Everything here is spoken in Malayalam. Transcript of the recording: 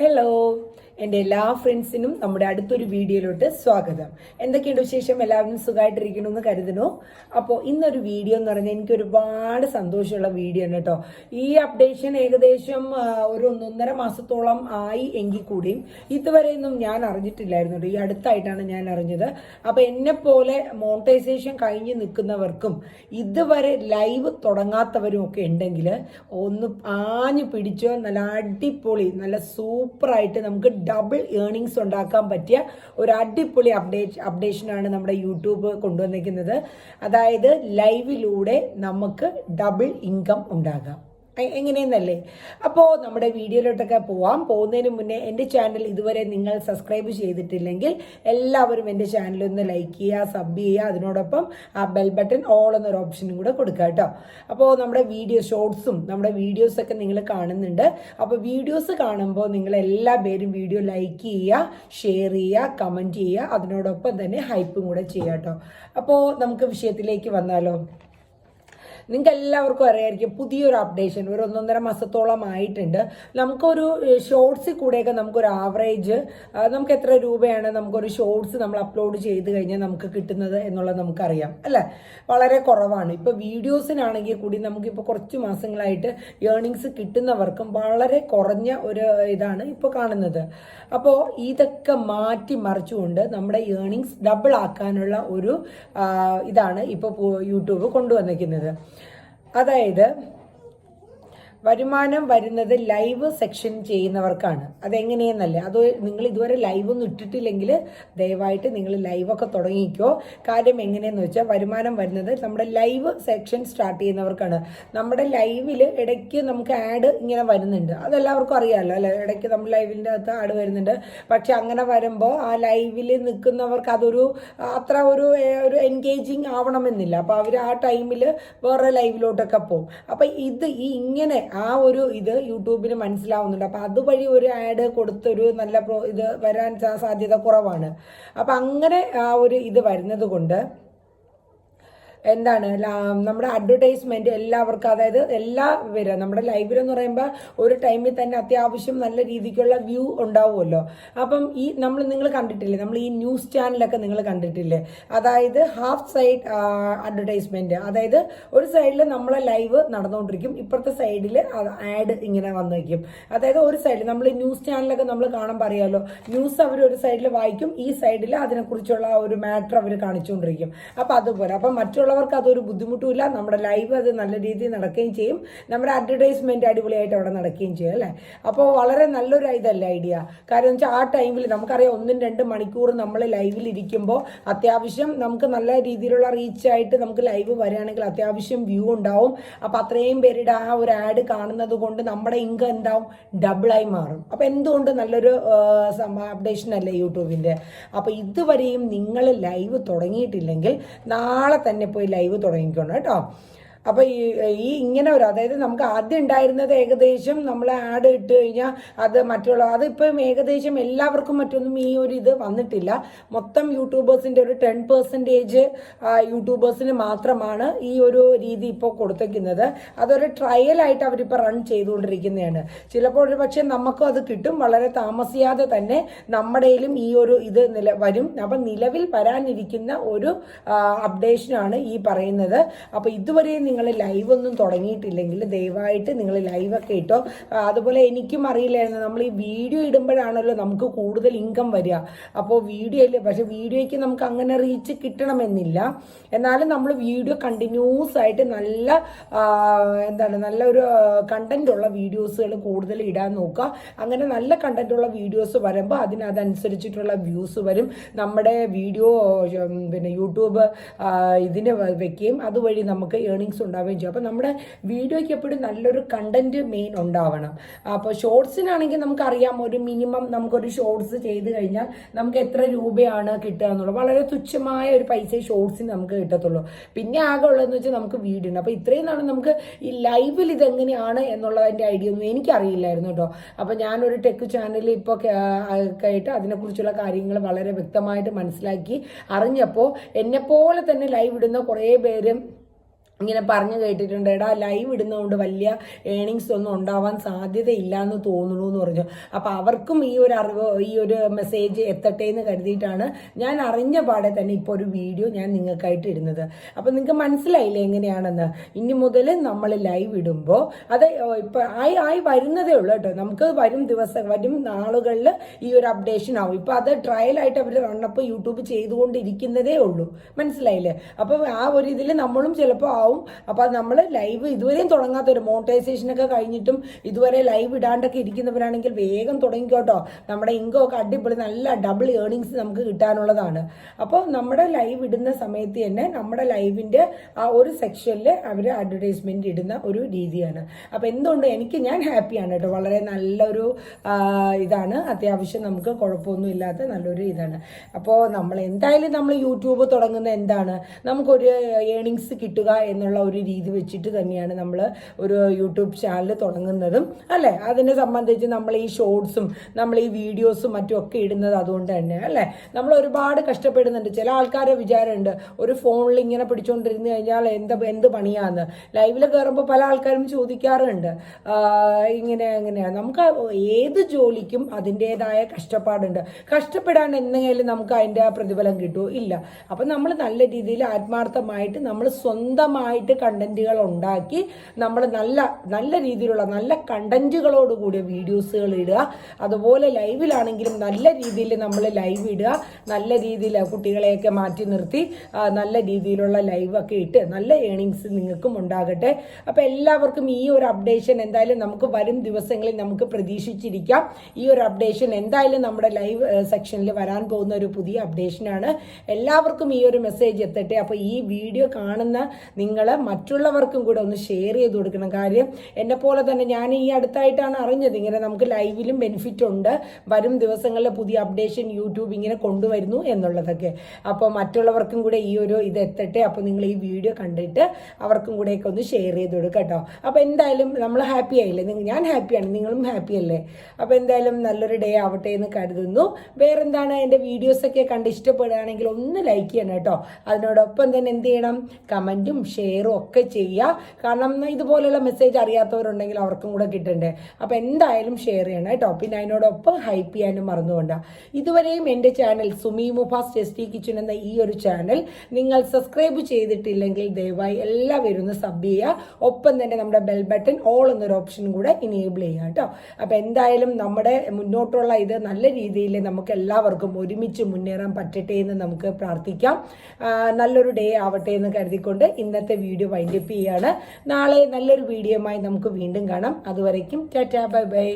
Hello. എന്റെ എല്ലാ ഫ്രണ്ട്സിനും നമ്മുടെ അടുത്തൊരു വീഡിയോയിലോട്ട് സ്വാഗതം. എന്തൊക്കെയുണ്ട് വിശേഷം? എല്ലാവരും സുഖമായിട്ടിരിക്കണമെന്ന് കരുതുന്നു. അപ്പോൾ ഇന്നൊരു വീഡിയോ എന്ന് പറഞ്ഞാൽ എനിക്ക് ഒരുപാട് സന്തോഷമുള്ള വീഡിയോ ആണ് കേട്ടോ. ഈ അപ്ഡേഷൻ ഏകദേശം ഒരു ഒന്നൊന്നര മാസത്തോളം ആയി എങ്കിൽ കൂടിയും ഇതുവരെയൊന്നും ഞാൻ അറിഞ്ഞിട്ടില്ലായിരുന്നു. ഈ അടുത്തായിട്ടാണ് ഞാൻ അറിഞ്ഞത്. അപ്പോൾ എന്നെ പോലെ മോണിറ്റൈസേഷൻ കഴിഞ്ഞ് നിൽക്കുന്നവർക്കും ഇതുവരെ ലൈവ് തുടങ്ങാത്തവരും ഒക്കെ ഉണ്ടെങ്കിൽ ഒന്ന് ആഞ്ഞു പിടിച്ചോ നല്ല അടിപൊളി നല്ല സൂപ്പറായിട്ട് നമുക്ക് ഡബിൾ ഏണിങ്സ് ഉണ്ടാക്കാൻ പറ്റിയ ഒരു അടിപൊളി അപ്ഡേറ്റ് അപ്ഡേഷനാണ് നമ്മുടെ യൂട്യൂബ് കൊണ്ടുവന്നിരിക്കുന്നത്. അതായത് ലൈവിലൂടെ നമുക്ക് ഡബിൾ ഇൻകം ഉണ്ടാകാം. എങ്ങനെയെന്നല്ലേ? അപ്പോൾ നമ്മുടെ വീഡിയോയിലോട്ടൊക്കെ പോവാം. പോകുന്നതിന് മുന്നേ എന്റെ ചാനൽ ഇതുവരെ നിങ്ങൾ സബ്സ്ക്രൈബ് ചെയ്തിട്ടില്ലെങ്കിൽ എല്ലാവരും എന്റെ ചാനൽ ഒന്ന് ലൈക്ക് ചെയ്യുക സബ് ചെയ്യുക. അതിനോടൊപ്പം ആ ബെൽ ബട്ടൺ ഓൾ എന്നൊരു ഓപ്ഷനും കൂടെ കൊടുക്കുക കേട്ടോ. അപ്പോൾ നമ്മുടെ വീഡിയോ ഷോർട്സും നമ്മുടെ വീഡിയോസൊക്കെ നിങ്ങൾ കാണുന്നുണ്ട്. അപ്പോൾ വീഡിയോസ് കാണുമ്പോൾ നിങ്ങൾ എല്ലാ പേരും വീഡിയോ ലൈക്ക് ചെയ്യുക ഷെയർ ചെയ്യുക കമന്റ് ചെയ്യുക. അതിനോടൊപ്പം തന്നെ ഹൈപ്പും കൂടെ ചെയ്യുക കേട്ടോ. അപ്പോൾ നമുക്ക് വിഷയത്തിലേക്ക് വന്നാലോ? നിങ്ങൾക്ക് എല്ലാവർക്കും അറിയായിരിക്കും പുതിയൊരു അപ്ഡേഷൻ ഒരു ഒന്നൊന്നര മാസത്തോളം ആയിട്ടുണ്ട് നമുക്കൊരു ഷോർട്സിൽ കൂടെയൊക്കെ നമുക്കൊരു ആവറേജ് നമുക്ക് എത്ര രൂപയാണ് നമുക്കൊരു ഷോർട്സ് നമ്മൾ അപ്ലോഡ് ചെയ്ത് കഴിഞ്ഞാൽ നമുക്ക് കിട്ടുന്നത് എന്നുള്ളത് നമുക്കറിയാം അല്ലേ? വളരെ കുറവാണ്. ഇപ്പോൾ വീഡിയോസിനാണെങ്കിൽ കൂടി നമുക്കിപ്പോൾ കുറച്ച് മാസങ്ങളായിട്ട് ഏർണിങ്സ് കിട്ടുന്നവർക്കും വളരെ കുറഞ്ഞ ഒരു ഇതാണ് ഇപ്പോൾ കാണുന്നത്. അപ്പോൾ ഇതൊക്കെ മാറ്റി മറിച്ചുകൊണ്ട് നമ്മുടെ ഏർണിങ്സ് ഡബിൾ ആക്കാനുള്ള ഒരു ഇതാണ് ഇപ്പോൾ യൂട്യൂബ് കൊണ്ടുവന്നിരിക്കുന്നത്. അതായത് വരുമാനം വരുന്നത് ലൈവ് സെക്ഷൻ ചെയ്യുന്നവർക്കാണ്. അതെങ്ങനെയെന്നല്ല അത് നിങ്ങൾ ഇതുവരെ ലൈവ് ഒന്നും ഇട്ടിട്ടില്ലെങ്കിൽ ദയവായിട്ട് നിങ്ങൾ ലൈവൊക്കെ തുടങ്ങിക്കോ. കാര്യം എങ്ങനെയെന്ന് വെച്ചാൽ വരുമാനം വരുന്നത് നമ്മുടെ ലൈവ് സെക്ഷൻ സ്റ്റാർട്ട് ചെയ്യുന്നവർക്കാണ്. നമ്മുടെ ലൈവിൽ ഇടയ്ക്ക് നമുക്ക് ആഡ് ഇങ്ങനെ വരുന്നുണ്ട്. അതെല്ലാവർക്കും അറിയാമല്ലോ അല്ലേ? ഇടയ്ക്ക് നമ്മൾ ലൈവിന്റെ അകത്ത് ആഡ് വരുന്നുണ്ട്. പക്ഷെ അങ്ങനെ വരുമ്പോൾ ആ ലൈവിൽ നിൽക്കുന്നവർക്ക് അതൊരു അത്ര ഒരു ഒരു എൻഗേജിങ് ആവണമെന്നില്ല. അപ്പോൾ അവർ ആ ടൈമിൽ വേറെ ലൈവിലോട്ടൊക്കെ പോകും. അപ്പോൾ ഇത് ഈ ഇങ്ങനെ ആ ഒരു ഇത് യൂട്യൂബിന് മനസ്സിലാവുന്നുണ്ട്. അപ്പം അതുവഴി ഒരു ആഡ് കൊടുത്തൊരു നല്ല ഇത് വരാൻ സാധ്യത കുറവാണ്. അപ്പം അങ്ങനെ ആ ഒരു ഇത് വരുന്നത് കൊണ്ട് എന്താണ് നമ്മുടെ അഡ്വർടൈസ്മെന്റ് എല്ലാവർക്കും അതായത് എല്ലാ വരും. നമ്മുടെ ലൈവിലെന്ന് പറയുമ്പോൾ ഒരു ടൈമിൽ തന്നെ അത്യാവശ്യം നല്ല രീതിക്കുള്ള വ്യൂ ഉണ്ടാവുമല്ലോ. അപ്പം ഈ നമ്മൾ നിങ്ങൾ കണ്ടിട്ടില്ലേ? നമ്മൾ ഈ ന്യൂസ് ചാനലൊക്കെ നിങ്ങൾ കണ്ടിട്ടില്ലേ? അതായത് ഹാഫ് സൈഡ് അഡ്വർടൈസ്മെന്റ് അതായത് ഒരു സൈഡിൽ നമ്മളെ ലൈവ് നടന്നുകൊണ്ടിരിക്കും. ഇപ്പുറത്തെ സൈഡിൽ ആഡ് ഇങ്ങനെ വന്നു വയ്ക്കും അതായത് ഒരു സൈഡിൽ നമ്മൾ ന്യൂസ് ചാനലൊക്കെ നമ്മൾ കാണാൻ പറയാമല്ലോ ന്യൂസ് അവർ ഒരു സൈഡിൽ വായിക്കും. ഈ സൈഡിൽ അതിനെക്കുറിച്ചുള്ള ഒരു മാറ്റർ അവർ കാണിച്ചുകൊണ്ടിരിക്കും. അപ്പം അതുപോലെ. അപ്പം മറ്റുള്ളവർക്ക് അതൊരു ബുദ്ധിമുട്ടുമില്ല. നമ്മുടെ ലൈവ് അത് നല്ല രീതിയിൽ നടക്കുകയും ചെയ്യും. നമ്മുടെ അഡ്വർടൈസ്മെന്റ് അടിപൊളിയായിട്ട് അവിടെ നടക്കുകയും ചെയ്യും അല്ലേ? അപ്പോൾ വളരെ നല്ലൊരു ഇതല്ല ഐഡിയ. കാരണം വെച്ചാൽ ആ ടൈമിൽ നമുക്കറിയാം ഒന്നും രണ്ട് മണിക്കൂർ നമ്മൾ ലൈവിൽ ഇരിക്കുമ്പോൾ അത്യാവശ്യം നമുക്ക് നല്ല രീതിയിലുള്ള റീച്ച് ആയിട്ട് നമുക്ക് ലൈവ് വരികയാണെങ്കിൽ അത്യാവശ്യം വ്യൂ ഉണ്ടാവും. അപ്പോൾ അത്രയും പേരുടെ ആ ഒരു ആഡ് കാണുന്നത് കൊണ്ട് നമ്മുടെ ഇൻകം എന്താവും? ഡബിളായി മാറും. അപ്പോൾ എന്തുകൊണ്ട് നല്ലൊരു അപ്ഡേഷൻ അല്ലേ യൂട്യൂബിന്റെ അപ്പോൾ ഇതുവരെയും നിങ്ങൾ ലൈവ് തുടങ്ങിയിട്ടില്ലെങ്കിൽ നാളെ തന്നെ പോയി ലൈവ് തുടങ്ങിക്കോണം കേട്ടോ. അപ്പോൾ ഈ ഈ ഇങ്ങനെ ഒരു അതായത് നമുക്ക് ആദ്യം ഉണ്ടായിരുന്നത് ഏകദേശം നമ്മൾ ആഡ് ഇട്ട് കഴിഞ്ഞാൽ അത് മറ്റുള്ള അതിപ്പം ഏകദേശം എല്ലാവർക്കും മറ്റൊന്നും ഈ ഒരു ഇത് വന്നിട്ടില്ല. മൊത്തം യൂട്യൂബേഴ്സിന്റെ ഒരു ടെൻ പെർസെന്റേജ് യൂട്യൂബേഴ്സിന് മാത്രമാണ് ഈ ഒരു രീതി ഇപ്പോൾ കൊടുത്തേക്കുന്നത്. അതൊരു ട്രയലായിട്ട് അവരിപ്പോൾ റൺ ചെയ്തുകൊണ്ടിരിക്കുന്നതാണ്. ചിലപ്പോൾ ഒരു പക്ഷേ നമുക്കും അത് കിട്ടും വളരെ താമസിയാതെ തന്നെ നമ്മുടെയിലും ഈ ഒരു ഇത് നില വരും. അപ്പം നിലവിൽ വരാനിരിക്കുന്ന ഒരു അപ്ഡേഷനാണ് ഈ പറയുന്നത്. അപ്പോൾ ഇതുവരെ നിങ്ങൾ ലൈവ് ഒന്നും തുടങ്ങിയിട്ടില്ലെങ്കിൽ ദയവായിട്ട് നിങ്ങൾ ലൈവൊക്കെ ഇട്ടോ. അതുപോലെ എനിക്കും അറിയില്ലായിരുന്നു. നമ്മൾ ഈ വീഡിയോ ഇടുമ്പോഴാണല്ലോ നമുക്ക് കൂടുതൽ ഇൻകം വരിക. അപ്പോൾ വീഡിയോയിൽ പക്ഷേ വീഡിയോയ്ക്ക് നമുക്ക് അങ്ങനെ റീച്ച് കിട്ടണമെന്നില്ല. എന്നാലും നമ്മൾ വീഡിയോ കണ്ടിന്യൂസ് ആയിട്ട് നല്ല എന്താണ് നല്ലൊരു കണ്ടന്റ് ഉള്ള വീഡിയോസുകൾ കൂടുതൽ ഇടാൻ നോക്കുക. അങ്ങനെ നല്ല കണ്ടന്റ് ഉള്ള വീഡിയോസ് വരുമ്പോൾ അതിനനുസരിച്ചിട്ടുള്ള വ്യൂസ് വരും. നമ്മുടെ വീഡിയോ പിന്നെ യൂട്യൂബ് ഇതിന് വയ്ക്കുകയും അതുവഴി നമുക്ക് ഏണിങ്സ് ഉണ്ടാവുകയും ചെയ്യും. അപ്പോൾ നമ്മുടെ വീഡിയോയ്ക്ക് എപ്പോഴും നല്ലൊരു കണ്ടന്റ് മെയിൻ ഉണ്ടാവണം. അപ്പോൾ ഷോർട്സിനാണെങ്കിൽ നമുക്കറിയാം ഒരു മിനിമം നമുക്കൊരു ഷോർട്സ് ചെയ്ത് കഴിഞ്ഞാൽ നമുക്ക് എത്ര രൂപയാണ് കിട്ടുക എന്നുള്ളത്. വളരെ തുച്ഛമായ ഒരു പൈസ ഷോർട്സിന് നമുക്ക് കിട്ടത്തുള്ളൂ. പിന്നെ ആകെ ഉള്ളതെന്ന് വെച്ചാൽ നമുക്ക് വീഡിയോ അപ്പോൾ ഇത്രയും നാളെ നമുക്ക് ഈ ലൈവിൽ ഇതെങ്ങനെയാണ് എന്നുള്ളതിന്റെ ഐഡിയ ഒന്നും എനിക്കറിയില്ലായിരുന്നു കേട്ടോ. അപ്പോൾ ഞാനൊരു ടെക് ചാനലിൽ ഇപ്പോൾ കേട്ട് അതിനെക്കുറിച്ചുള്ള കാര്യങ്ങൾ വളരെ വ്യക്തമായിട്ട് മനസ്സിലാക്കി അറിഞ്ഞപ്പോൾ എന്നെപ്പോലെ തന്നെ ലൈവ് ഇടുന്ന കുറേ പേരും ഇങ്ങനെ പറഞ്ഞു കേട്ടിട്ടുണ്ട് എടാ ലൈവ് ഇടുന്നതുകൊണ്ട് വലിയ ഏണിങ്സ് ഒന്നും ഉണ്ടാവാൻ സാധ്യതയില്ല എന്ന് തോന്നുന്നു എന്ന് പറഞ്ഞു. അപ്പോൾ അവർക്കും ഈ ഒരു അറിവ് ഈ ഒരു മെസ്സേജ് എത്തട്ടെ എന്ന് കരുതിയിട്ടാണ് ഞാൻ അറിഞ്ഞ പാടെ തന്നെ ഇപ്പോൾ ഒരു വീഡിയോ ഞാൻ നിങ്ങൾക്കായിട്ട് ഇടുന്നത്. അപ്പോൾ നിങ്ങൾക്ക് മനസ്സിലായില്ലേ എങ്ങനെയാണെന്ന്? ഇനി മുതൽ നമ്മൾ ലൈവ് ഇടുമ്പോൾ അത് ഇപ്പം ആയി ആയി വരുന്നതേ ഉള്ളൂ കേട്ടോ. നമുക്ക് വരും ദിവസം വരും നാളുകളിൽ ഈ ഒരു അപ്ഡേഷൻ ആവും. ഇപ്പം അത് ട്രയലായിട്ട് അവർ റണ്ണപ്പ് യൂട്യൂബ് ചെയ്തുകൊണ്ടിരിക്കുന്നതേ ഉള്ളൂ. മനസ്സിലായില്ലേ? അപ്പോൾ ആ ഒരു ഇതിൽ നമ്മളും ചിലപ്പോൾ ആവും അപ്പോൾ നമ്മൾ ലൈവ് ഇതുവരെയും തുടങ്ങാത്ത ഒരു മോണിറ്റൈസേഷനൊക്കെ കഴിഞ്ഞിട്ടും ഇതുവരെ ലൈവ് ഇടാണ്ടൊക്കെ ഇരിക്കുന്നവരാണെങ്കിൽ വേഗം തുടങ്ങിക്കോട്ടോ നമ്മുടെ ഇൻകം ഒക്കെ അടിപൊളി നല്ല ഡബിൾ ഏർണിങ്സ് നമുക്ക് കിട്ടാനുള്ളതാണ്. അപ്പോൾ നമ്മുടെ ലൈവ് ഇടുന്ന സമയത്ത് തന്നെ നമ്മുടെ ലൈവിന്റെ ആ ഒരു സെക്ഷനിൽ അവർ അഡ്വർടൈസ്മെന്റ് ഇടുന്ന ഒരു രീതിയാണ്. അപ്പോൾ എന്തുകൊണ്ട് എനിക്ക് ഞാൻ ഹാപ്പിയാണ് കേട്ടോ വളരെ നല്ലൊരു ഇതാണ്. അത്യാവശ്യം നമുക്ക് കുഴപ്പമൊന്നും ഇല്ലാത്ത നല്ലൊരു ഇതാണ്. അപ്പോൾ നമ്മൾ എന്തായാലും നമ്മൾ യൂട്യൂബ് തുടങ്ങുന്ന എന്താണ്? നമുക്കൊരു ഏണിങ്സ് കിട്ടുക എന്നുള്ള ഒരു രീതി വെച്ചിട്ട് തന്നെയാണ് നമ്മൾ ഒരു യൂട്യൂബ് ചാനൽ തുടങ്ങുന്നതും അല്ലേ? അതിനെ സംബന്ധിച്ച് നമ്മൾ ഈ ഷോർട്സും നമ്മൾ ഈ വീഡിയോസും മറ്റും ഒക്കെ ഇടുന്നത് അതുകൊണ്ട് തന്നെ അല്ലേ? നമ്മൾ ഒരുപാട് കഷ്ടപ്പെടുന്നുണ്ട്. ചില ആൾക്കാരെ വിചാരമുണ്ട് ഒരു ഫോണിൽ ഇങ്ങനെ പിടിച്ചുകൊണ്ടിരുന്ന് കഴിഞ്ഞാൽ എന്ത് എന്ത് പണിയാന്ന്? ലൈവിൽ കയറുമ്പോൾ പല ആൾക്കാരും ചോദിക്കാറുണ്ട്. ഇങ്ങനെ എങ്ങനെയാണ് നമുക്ക് ഏത് ജോലിക്കും അതിന്റെതായ കഷ്ടപ്പാടുണ്ട്. കഷ്ടപ്പെടാൻ എന്തെങ്കിലും നമുക്ക് അതിന്റെ പ്രതിഫലം കിട്ടുമോ? ഇല്ല. അപ്പം നമ്മൾ നല്ല രീതിയിൽ ആത്മാർത്ഥമായിട്ട് നമ്മൾ സ്വന്തമായിട്ട് കണ്ടന്റുകൾ ഉണ്ടാക്കി നമ്മൾ നല്ല നല്ല രീതിയിലുള്ള നല്ല കണ്ടന്റുകളോട് കൂടിയ വീഡിയോസുകൾ ഇടുക. അതുപോലെ ലൈവിലാണെങ്കിലും നല്ല രീതിയിൽ നമ്മൾ ലൈവ് ഇടുക. നല്ല രീതിയിൽ കുട്ടികളെയൊക്കെ മാറ്റി നിർത്തി നല്ല രീതിയിലുള്ള ലൈവൊക്കെ ഇട്ട് നല്ല ഏണിങ്സ് നിങ്ങൾക്കും ഉണ്ടാകട്ടെ. അപ്പോൾ എല്ലാവർക്കും ഈ ഒരു അപ്ഡേഷൻ എന്തായാലും നമുക്ക് വരും ദിവസങ്ങളിൽ നമുക്ക് പ്രതീക്ഷിച്ചിരിക്കാം. ഈ ഒരു അപ്ഡേഷൻ എന്തായാലും നമ്മുടെ ലൈവ് സെക്ഷനിൽ വരാൻ പോകുന്ന ഒരു പുതിയ അപ്ഡേഷനാണ്. എല്ലാവർക്കും ഈ ഒരു മെസ്സേജ് എത്തട്ടെ. അപ്പോൾ ഈ വീഡിയോ കാണുന്ന നിങ്ങൾ മറ്റുള്ളവർക്കും കൂടെ ഒന്ന് ഷെയർ ചെയ്ത് കൊടുക്കണം. കാര്യം എന്നെ പോലെ തന്നെ ഞാൻ ഈ അടുത്തായിട്ടാണ് അറിഞ്ഞത്. ഇങ്ങനെ നമുക്ക് ലൈവിലും ബെനിഫിറ്റ് ഉണ്ട്. വരും ദിവസങ്ങളിൽ പുതിയ അപ്ഡേഷൻ യൂട്യൂബ് ഇങ്ങനെ കൊണ്ടുവരുന്നു എന്നുള്ളതൊക്കെ. അപ്പോൾ മറ്റുള്ളവർക്കും കൂടെ ഈ ഒരു ഇത് എത്തട്ടെ. അപ്പോൾ നിങ്ങൾ ഈ വീഡിയോ കണ്ടിട്ട് അവർക്കും കൂടെയൊക്കെ ഒന്ന് ഷെയർ ചെയ്ത് കൊടുക്കുക കേട്ടോ. അപ്പോൾ എന്തായാലും നമ്മൾ ഹാപ്പി ആയില്ലേ? നിങ്ങൾ ഞാൻ ഹാപ്പിയാണ് നിങ്ങളും ഹാപ്പി അല്ലേ? അപ്പോൾ എന്തായാലും നല്ലൊരു ഡേ ആവട്ടെ എന്ന് കരുതുന്നു. വേറെന്താണ് എന്റെ വീഡിയോസൊക്കെ കണ്ട് ഇഷ്ടപ്പെടുകയാണെങ്കിൽ ഒന്ന് ലൈക്ക് ചെയ്യണം കേട്ടോ. അതിനോടൊപ്പം തന്നെ എന്ത് ചെയ്യണം? കമന്റും ഷെയറും ഒക്കെ ചെയ്യുക കാരണം ഇതുപോലെയുള്ള മെസ്സേജ് അറിയാത്തവരുണ്ടെങ്കിൽ അവർക്കും കൂടെ കിട്ടണ്ടേ. അപ്പോൾ എന്തായാലും ഷെയർ ചെയ്യണം കേട്ടോ. പിന്നെ അതിനോടൊപ്പം ഹൈപ്പ് ചെയ്യാനും മറന്നുകൊണ്ട ഇതുവരെയും എന്റെ channel Sumi Mufas tasty kitchen എന്ന ഈ ഒരു ചാനൽ നിങ്ങൾ സബ്സ്ക്രൈബ് ചെയ്തിട്ടില്ലെങ്കിൽ ദയവായി എല്ലാവരും ഒന്ന് സബ് ചെയ്യുക. ഒപ്പം തന്നെ നമ്മുടെ ബെൽ ബട്ടൺ ഓൾ എന്നൊരു ഓപ്ഷൻ കൂടെ ഇനേബിൾ ചെയ്യുക കേട്ടോ. അപ്പോൾ എന്തായാലും നമ്മുടെ മുന്നോട്ടുള്ള ഇത് നല്ല രീതിയിൽ നമുക്ക് എല്ലാവർക്കും ഒരുമിച്ച് മുന്നേറാൻ പറ്റട്ടെ എന്ന് നമുക്ക് പ്രാർത്ഥിക്കാം. നല്ലൊരു ഡേ ആവട്ടെ എന്ന് കരുതിക്കൊണ്ട് ഇന്നത്തെ വീഡിയോ വൈൻഡപ്പ് ചെയ്യാണ്. നാളെ നല്ലൊരു വീഡിയോയുമായി നമുക്ക് വീണ്ടും കാണാം. അതുവരയ്ക്കും ടാറ്റാ ബൈ ബൈ.